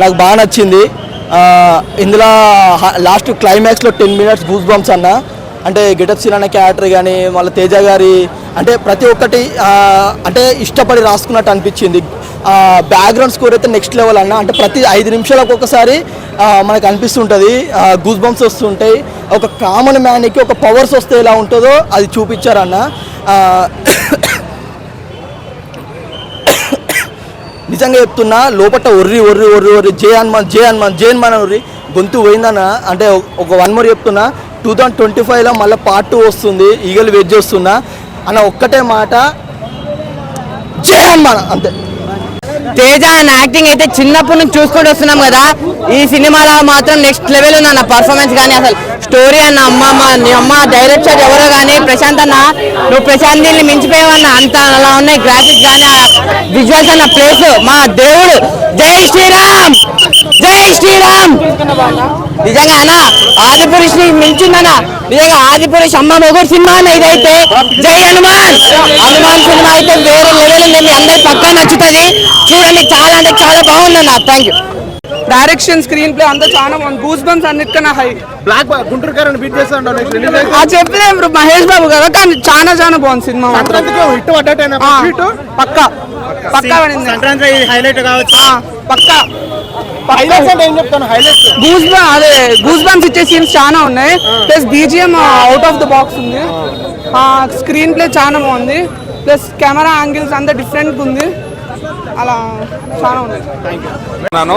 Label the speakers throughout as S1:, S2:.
S1: నాకు బాగా నచ్చింది. ఇందులో లాస్ట్ క్లైమాక్స్లో టెన్ మినిట్స్ గూస్ బంప్స్ అన్న. అంటే గెటప్ సీన్ అనే క్యారెక్టర్ కానీ మళ్ళీ తేజ గారి అంటే ప్రతి ఒక్కటి అంటే ఇష్టపడి రాసుకున్నట్టు అనిపించింది. బ్యాక్గ్రౌండ్ స్కోర్ అయితే నెక్స్ట్ లెవెల్ అన్న. అంటే ప్రతి ఐదు నిమిషాలకు ఒకసారి మనకు అనిపిస్తుంటుంది. గూస్ బంప్స్ వస్తుంటాయి. ఒక కామన్ మ్యాన్కి ఒక పవర్స్ వస్తే ఎలా ఉంటుందో అది చూపించారన్న ఆ, నిజంగా చెప్తున్నా లోపల ఒర్రి ఒర్రి ఒర్రి ఒర్రి జే హనుమాన్ జే హనుమాన్ జే హనుమాన్ ఒర్రి. గొంతు పోయిందన్న అంటే ఒక వన్ మోర్ చెప్తున్నా. టూ థౌజండ్ ట్వంటీ ఫైవ్లో మళ్ళీ పార్ట్ టూ వస్తుంది. ఈగలు వెయిట్ చేస్తున్నా. అన్న ఒక్కటే మాట జే హనుమాన్ అంతే.
S2: తేజ అన్న యాక్టింగ్ అయితే చిన్నప్పటి నుంచి చూసుకుంటూ వస్తున్నాం కదా. ఈ సినిమాలో మాత్రం నెక్స్ట్ లెవెల్ ఉంది అన్న పర్ఫార్మెన్స్ కానీ అసలు స్టోరీ అన్న అమ్మ నీ అమ్మ డైరెక్టర్ ఎవరో కానీ ప్రశాంత్ అన్న నువ్వు ప్రశాంత్ దీన్ని మించిపోయావన్న అంత అలా ఉన్నాయి గ్రాఫిక్స్ కానీ విజువల్స్ అన్న ప్లేస్ మా దేవుడు జై శ్రీరామ్! జై శ్రీరామ్. నిజంగా అన్న ఆదిపురుషుని మించిందన్న నిజంగా ఆదిపురుష్ అమ్మ మొగుడు సినిమా ఇదైతే. జై హనుమాన్. హనుమాన్ సినిమా అయితే వేరే లెవెల్ ఉంది మీ అందరికి పక్కా నచ్చుతుంది. చూడండి చాలా అంటే చాలా బాగుందన్న. Thank you
S3: direction screen play అంతా చాలా బాగుంది. గూస్ బంప్స్ అన్నిటికన్నా హై.
S4: బ్లాక్ గుంటూరు కారని బీట్ చేస్తాడు
S3: ఆ చెప్పిన ఇప్పుడు మహేష్ బాబు కదా కానీ చాలా చాలా బాగుంది సినిమా పక్కా. పక్కా పడింది.
S4: సంక్రాంతి హైలైట్ కావచ్చు.
S3: ఆ, పక్కా.
S4: హైలైట్స్ అంటే ఏం చెప్తాను హైలైట్స్
S3: గూస్ అదే గూస్ బంప్స్ ఇచ్చే సీన్స్ చాలా ఉన్నాయి plus BGM out of the box ఉంది స్క్రీన్ ప్లే చాలా బాగుంది ప్లస్ కెమెరా యాంగిల్స్ అంతా డిఫరెంట్ ఉంది అలా చాలా ఉన్నాయి
S5: నాను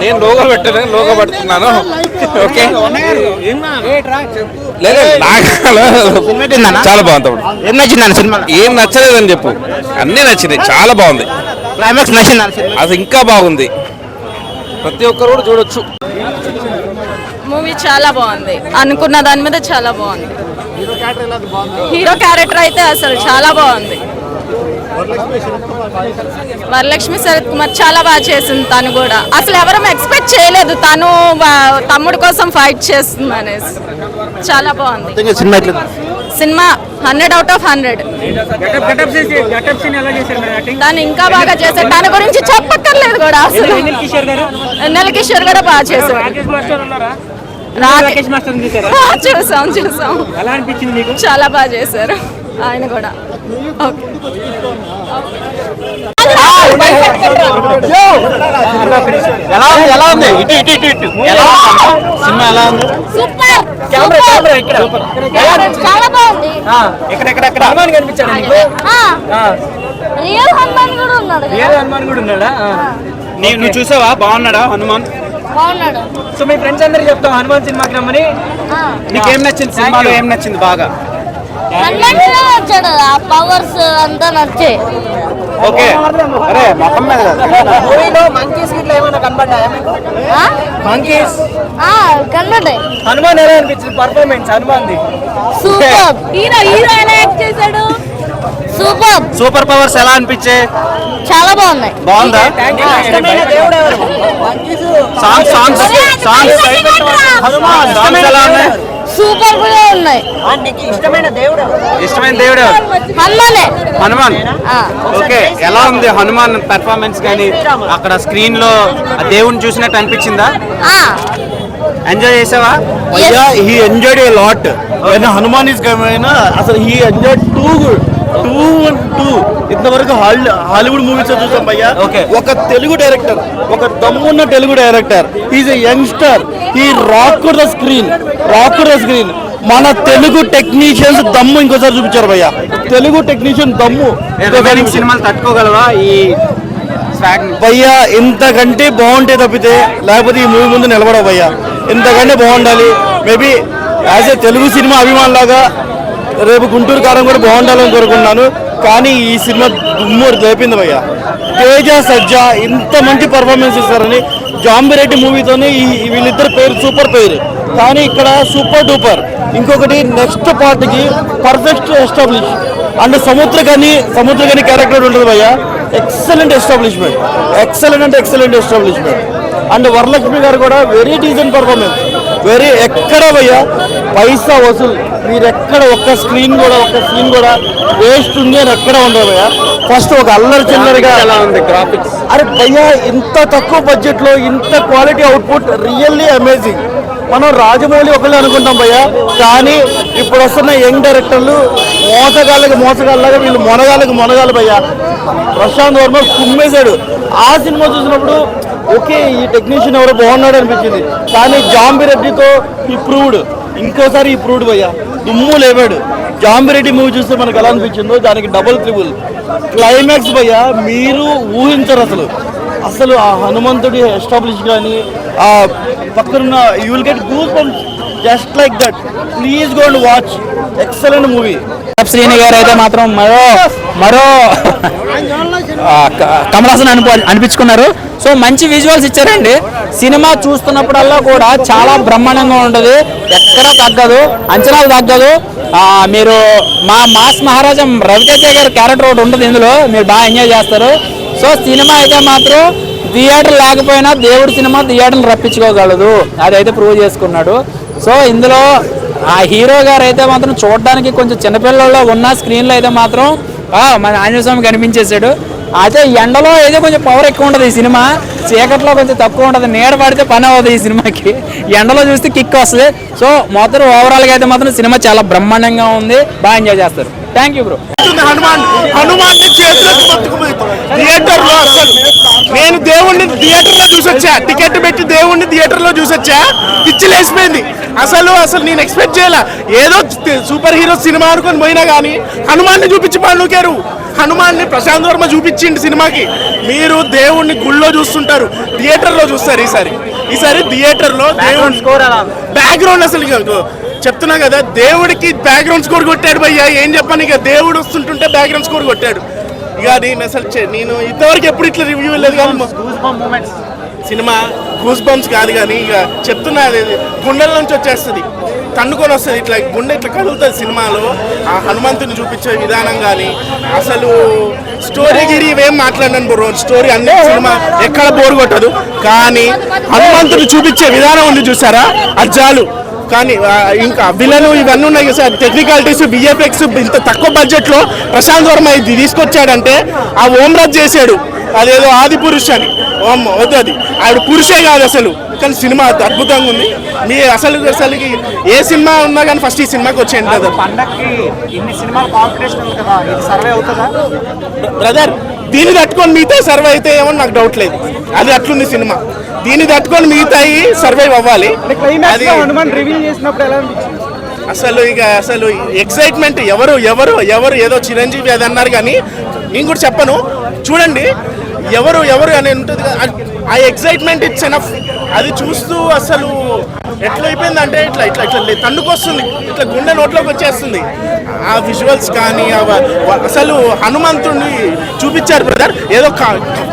S5: నేను లోగో పెట్టాను లోగో పెడుతున్నాను ఓకే చాలా బాగుంది.
S4: ఏం నచ్చింది సినిమా
S5: ఏం నచ్చలేదని చెప్పు అన్నీ నచ్చినాయి చాలా బాగుంది
S4: క్లైమాక్స్ నచ్చింది సినిమా
S5: అది ఇంకా బాగుంది ప్రతి ఒక్కరు కూడా చూడొచ్చు.
S6: మూవీ చాలా బాగుంది. అనుకున్న దాని మీద చాలా బాగుంది. హీరో క్యారెక్టర్ అయితే అసలు చాలా బాగుంది. వరలక్ష్మి శరత్ కుమార్ చాలా బాగా చేసింది తను కూడా. అసలు ఎవరు ఎక్స్పెక్ట్ చేయలేదు. తను తమ్ముడు కోసం ఫైట్ చేస్తుంది అనేసి చాలా బాగుంది.
S4: Cinema
S6: hundred out of hundred. తను ఇంకా బాగా చేశాడు దాని గురించి చెప్పక్కర్లేదు కూడా అసలు. ఎన్నెల కిషోర్ కూడా బాగా చేశాడు చూసాం చూసాం. చాలా బాగా చేశారు. ఆయన కూడా. ఓకే.
S4: ఎలా ఉంది? ఎలా ఉంది? ఇటు ఇటు ఇటు ఇటు. ఎలా ఉంది? సినిమా ఎలా ఉంది?
S7: చాలా బాగుంది.
S4: ఎక్కడ ఎక్కడ హనుమాన్ కనిపించాడు నీకు?
S7: రియల్ హనుమాన్ కూడా ఉన్నాడు
S4: రియల్ హనుమాన్ కూడా ఉన్నాడా? నీ- నువ్వు చూసావా? బాగున్నాడా హనుమాన్?
S7: బాగున్నాడు.
S4: సో మీ ఫ్రెండ్స్ అందరికి చెప్తావు హనుమాన్ సినిమాకి రమ్మని. నీకేం నచ్చింది? సినిమాలో ఏం నచ్చింది బాగా?
S7: వచ్చాడు. ఆ పవర్స్ అంతా నచ్చాయి
S4: ఓకే. అరే మొత్తం మీద
S7: ఆ?
S4: మంకీస్
S7: ఆ, కనబడ్డాయి.
S4: హనుమాన్ ఎలా అనిపించింది పర్ఫార్మెన్స్
S7: సూపర్. హీరో హీరో ఎలా యాక్ట్ చేశాడు? సూపర్.
S4: సూపర్ పవర్స్ ఎలా అనిపించే?
S7: చాలా బాగున్నాయి.
S4: బాగుందా? సాంగ్స్ సాంగ్స్ సాంగ్స్ సాంగ్స్ ఎలా ఉన్నాయి?
S7: సూపర్ కూడా ఉన్నాయి.
S4: ఇష్టమైన దేవుడు?
S7: హనుమానే.
S4: హనుమాన్.
S7: ఆ.
S4: ఓకే ఎలా ఉంది హనుమాన్ పెర్ఫార్మెన్స్ కానీ అక్కడ స్క్రీన్లో ఆ దేవుని చూసినట్టు అనిపించిందా?
S7: ఆ,
S4: ఎంజాయ్ చేసావా?
S8: A lot. When Hanuman is coming, అసలు he enjoyed too good. Too too. ఇంతవరకు హాలీవుడ్ మూవీస్ చూసాం భయ్యా. ఒక తెలుగు డైరెక్టర్ ఒక దమ్మున్న Telugu director is a youngster ఈ rock the screen rock the screen మన తెలుగు టెక్నీషియన్స్ దమ్ము ఇంకోసారి చూపించారు భయ్యా. తెలుగు టెక్నీషియన్ దమ్ము.
S4: సినిమాలు తట్టుకోగలవా? ఈ
S8: భయ్యా ఇంతకంటే బాగుంటే తప్పితే లేకపోతే ఈ మూవీ ముందు నిలబడవు భయ్యా. ఇంతకంటే బాగుండాలి. Maybe as a Telugu cinema అభిమానులాగా రేపు గుంటూరు కారం కూడా బాగుండాలని కోరుకుంటున్నాను. కానీ ఈ సినిమా దుమ్ము లేపింది భయ్యా. తేజ సజ్జ ఇంత మంచి పర్ఫార్మెన్స్ ఇస్తారని జాంబిరెడ్డి మూవీతోనే ఈ వీళ్ళిద్దరు పేరు సూపర్ పేరు. కానీ ఇక్కడ సూపర్ డూపర్ ఇంకొకటి నెక్స్ట్ పార్ట్కి పర్ఫెక్ట్ ఎస్టాబ్లిష్ అండ్ సముద్రగని కానీ క్యారెక్టర్ ఉంటుంది భయ్యా. ఎక్సలెంట్ ఎస్టాబ్లిష్మెంట్ ఎక్సలెంట్ అంటే excellent establishment and Varalakshmi garu కూడా వెరీ డీసెంట్ పర్ఫార్మెన్స్ వెరీ ఎక్కడ భయ్యా పైసా వసూలు. మీరు ఎక్కడ
S9: ఒక్క స్క్రీన్ కూడా ఒక్క సీన్ కూడా వేస్ట్ ఉంది అని ఎక్కడ ఉండదు భయ్యా ఫస్ట్ ఒక అల్లరి చిల్లరిగా
S4: ఎలా ఉంది? గ్రాఫిక్స్
S9: అరే భయ్యా ఇంత తక్కువ బడ్జెట్లో ఇంత క్వాలిటీ అవుట్పుట్ రియల్లీ అమేజింగ్ మనం రాజమౌళి ఒకళ్ళే అనుకుంటాం భయ్యా. కానీ ఇప్పుడు వస్తున్న యంగ్ డైరెక్టర్లు మోసగాళ్ళకి మోసగాళ్ళగా వీళ్ళు మొనగాళ్ళకి మొనగాళ్ళు భయ్యా. ప్రశాంత్ వర్మ కుమ్మేశాడు. ఆ సినిమా చూసినప్పుడు ఓకే ఈ టెక్నీషియన్ ఎవరో బాగున్నాడు అనిపించింది. కానీ జాంబిరెడ్డితో ఈ ప్రూవ్డ్ ఇంకోసారి ఈ ప్రూవ్డ్ దుమ్ము లేవాడు జాంబిరెడ్డి మూవీ చూస్తే మనకు ఎలా అనిపించిందో దానికి డబుల్ త్రిబుల్ క్లైమాక్స్ భయ్యా మీరు ఊహించరు అసలు. అసలు ఆ హనుమంతుడి ఎస్టాబ్లిష్ కానీ ఆ పక్కనున్న you will get goose just like that please go and watch excellent movie
S10: Srini garu అయితే మాత్రం మరో మరో. కమలాసన్ అనిపి అనిపించుకున్నారు. సో మంచి విజువల్స్ ఇచ్చారండి. సినిమా చూస్తున్నప్పుడల్లా కూడా చాలా బ్రహ్మాండంగా ఉంటుంది. ఎక్కడ తగ్గదు అంచనాలు తగ్గదు. మీరు మా మాస్ మహారాజం రవితేజ గారి క్యారెక్టర్ ఒకటి ఉంటుంది ఇందులో. మీరు బాగా ఎంజాయ్ చేస్తారు. సో సినిమా అయితే మాత్రం థియేటర్ లేకపోయినా దేవుడి సినిమా థియేటర్లు రప్పించుకోగలదు. అదైతే ప్రూవ్ చేసుకున్నాడు. సో ఇందులో ఆ హీరో గారు అయితే మాత్రం చూడడానికి కొంచెం చిన్నపిల్లల్లో ఉన్న స్క్రీన్లో అయితే మాత్రం మన ఆంజనేయ స్వామి కనిపించేశాడు. అదే ఎండలో అయితే కొంచెం పవర్ ఎక్కువ ఉంటుంది ఈ సినిమా. చీకట్లో కొంచెం తక్కువ ఉంటుంది. నీడ పడితే పని అవ్వదు ఈ సినిమాకి. ఎండలో చూస్తే కిక్ వస్తుంది. సో మొత్తం ఓవరాల్గా అయితే మాత్రం సినిమా చాలా బ్రహ్మాండంగా ఉంది. బాగా ఎంజాయ్ చేస్తారు. Thank you bro
S9: Hanuman Hanuman చేతులకు పట్టుకుపోయి థియేటర్లో అసలు నేను దేవుణ్ణి థియేటర్లో చూసొచ్చా? టికెట్ పెట్టి దేవుణ్ణి థియేటర్లో చూసొచ్చా? పిచ్చి లేసిపోయింది అసలు అసలు నేను ఎక్స్పెక్ట్ చేయాల. ఏదో సూపర్ హీరో సినిమా అనుకొని పోయినా కానీ హనుమాన్ని చూపించి పండుకేరు హనుమాన్ని ప్రశాంత్ వర్మ చూపించింది సినిమాకి. మీరు దేవుణ్ణి గుళ్ళో చూస్తుంటారు థియేటర్లో చూస్తారు ఈసారి. ఈసారి థియేటర్లో దేవుని బ్యాక్గ్రౌండ్ అసలు ఇక చెప్తున్నా కదా దేవుడికి బ్యాక్గ్రౌండ్ స్కోర్ కొట్టాడు భయ్యా. ఏం చెప్పాను ఇక దేవుడు వస్తుంటుంటే బ్యాక్గ్రౌండ్ స్కోర్ కొట్టాడు. ఇక నేను అసలు నేను ఇంతవరకు ఎప్పుడు ఇట్లా రివ్యూ లేదు కానీ సినిమా గూస్ బంప్స్ కాదు కానీ ఇక చెప్తున్నా గుండెల నుంచి వచ్చేస్తుంది. తన్నుకొని వస్తుంది. ఇట్లా గుండె ఇట్లా కదులుతుంది సినిమాలో. ఆ హనుమంతుని చూపించే విధానం కానీ అసలు స్టోరీ గిరి ఇవేం మాట్లాడినాను బ్రో. స్టోరీ అన్ని సినిమా ఎక్కడ బోర్ కొట్టదు. కానీ హనుమంతుని చూపించే విధానం ఉంది చూసారా? అది చాలు. కానీ ఇంకా విలను ఇవన్నీ ఉన్నాయి కదా సార్. టెక్నికాలిటీస్ విఎఫ్ఎక్స్ ఇంత తక్కువ బడ్జెట్లో ప్రశాంత్ వర్మ ఇది తీసుకొచ్చాడంటే ఆ ఓమ్రాజ్ చేశాడు. అదేదో ఆది పురుష్ అని. ఓం వద్దు అది. ఆవిడ పురుషే కాదు అసలు. కానీ సినిమా అద్భుతంగా ఉంది. మీ అసలు అసలుకి ఏ సినిమా ఉన్నా కానీ ఫస్ట్ ఈ సినిమాకి వచ్చేయండి బ్రదర్
S4: పండక్కి ఇన్ని సినిమాలు కాంపిటీషన్ ఉంది కదా. ఇది సర్వే అవుతుందా?
S9: బ్రదర్ దీన్ని తట్టుకొని మిగతా సర్వే అయితే ఏమో నాకు డౌట్ లేదు. అది అట్లుంది సినిమా. దీన్ని తట్టుకొని మిగతాయి సర్వైవ్ అవ్వాలి. అది అసలు ఇక అసలు ఎక్సైట్మెంట్ ఎవరు ఎవరు ఎవరు ఏదో చిరంజీవి అది అన్నారు కానీ నేను కూడా చెప్పను. చూడండి ఎవరు ఎవరు అని ఉంటుంది ఆ ఎక్సైట్మెంట్ ఇట్స్ ఎనఫ్ అది చూస్తూ అసలు ఎట్లా అయిపోయిందంటే ఇట్లా ఇట్లా ఇట్లా తన్నుకొస్తుంది. ఇట్లా గుండె నోట్లోకి వచ్చేస్తుంది. ఆ విజువల్స్ కానీ అసలు హనుమంతుడిని చూపించారు బ్రదర్ ఏదో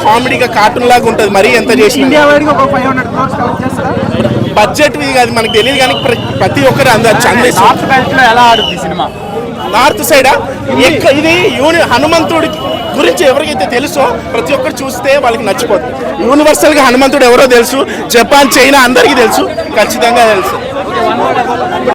S9: కామెడీగా కార్టూన్ లాగా ఉంటుంది మరీ ఎంత
S4: చేస్తారా?
S9: బడ్జెట్ అది మనకు తెలియదు కానీ ప్ర- ప్రతి ఒక్కరు అందరు చందేసి
S4: ఎలా ఆడుతుంది సినిమా?
S9: నార్త్ సైడ్ ఇది యూని హనుమంతుడి గురించి ఎవరికైతే తెలుసో ప్రతి ఒక్కరు చూస్తే వాళ్ళకి నచ్చిపోతుంది యూనివర్సల్గా హనుమంతుడు ఎవరో తెలుసు. జపాన్ చైనా అందరికీ తెలుసు. ఖచ్చితంగా తెలుసు.